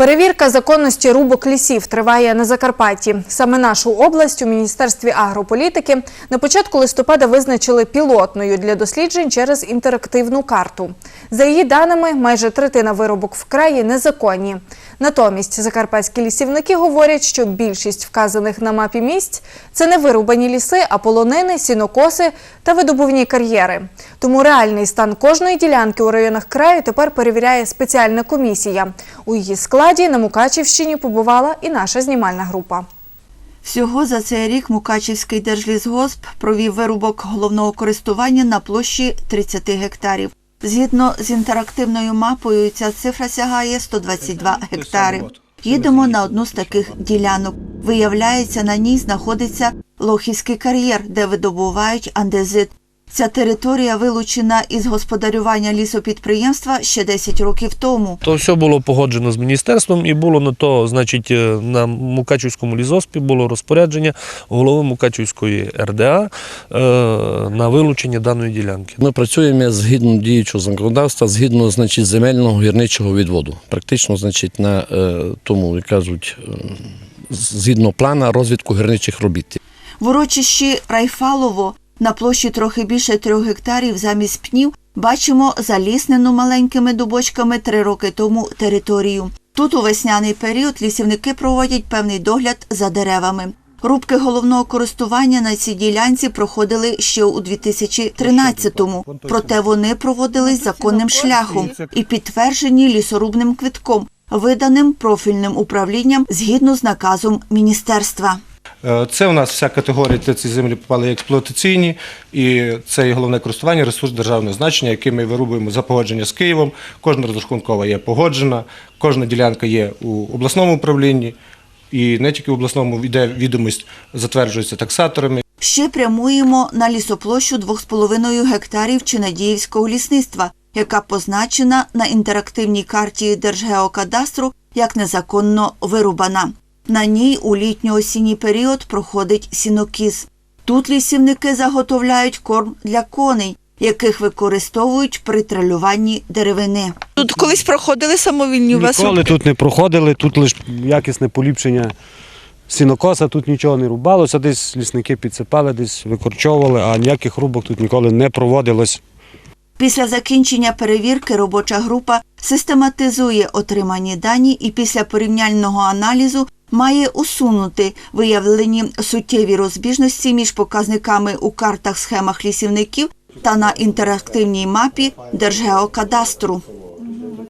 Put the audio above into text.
Перевірка законності рубок лісів триває на Закарпатті. Саме нашу область у Міністерстві агрополітики на початку листопада визначили пілотною для досліджень через інтерактивну карту. За її даними, майже третина виробок в краї незаконні. Натомість закарпатські лісівники говорять, що більшість вказаних на мапі місць це не вирубані ліси, а полонини, сінокоси та видобувні кар'єри. Тому реальний стан кожної ділянки у районах краю тепер перевіряє спеціальна комісія. У її складі на Мукачівщині побувала і наша знімальна група. Всього за цей рік Мукачівський держлісгосп провів вирубок головного користування на площі 30 гектарів. Згідно з інтерактивною мапою, ця цифра сягає 122 гектари. Їдемо на одну з таких ділянок. Виявляється, на ній знаходиться Лохівський кар'єр, де видобувають андезит. Ця територія вилучена із господарювання лісопідприємства ще 10 років тому. То все було погоджено з міністерством і було на то, значить, е, на Мукачівському лізоспі було розпорядження голови Мукачівської РДА е, на вилучення даної ділянки. Ми працюємо згідно діючого законодавства, згідно значить, земельного гірничого відводу. Практично, значить, на е, тому, як кажуть, е, згідно плана розвитку гірничих робіт. В урочищі Райфалово на площі трохи більше трьох гектарів замість пнів бачимо заліснену маленькими дубочками три роки тому територію. Тут у весняний період лісівники проводять певний догляд за деревами. Рубки головного користування на цій ділянці проходили ще у 2013-му, проте вони проводились законним шляхом і підтверджені лісорубним квитком, виданим профільним управлінням згідно з наказом міністерства. Е, Це у нас вся категорія, де ці землі попали експлуатаційні, і це є головне користування, ресурс державного значення, який ми вирубуємо за погодження з Києвом. Кожна розрахункова є погоджена, кожна ділянка є у обласному управлінні, і не тільки в обласному йде відомість, затверджується таксаторами. Ще прямуємо на лісоплощу 2,5 гектарів Чинадіївського лісництва, яка позначена на інтерактивній карті Держгеокадастру як незаконно вирубана. На ній у літньо-осінній період проходить сінокіс. Тут лісівники заготовляють корм для коней, яких використовують при тралюванні деревини. Тут колись проходили самовільні Ніколи тут не проходили, тут лише якісне поліпшення сінокоса, тут нічого не рубалося, десь лісники підсипали, десь викорчовували, а ніяких рубок тут ніколи не проводилось. Після закінчення перевірки робоча група систематизує отримані дані і після порівняльного аналізу має усунути виявлені суттєві розбіжності між показниками у картах схемах лісівників та на інтерактивній мапі Держгеокадастру.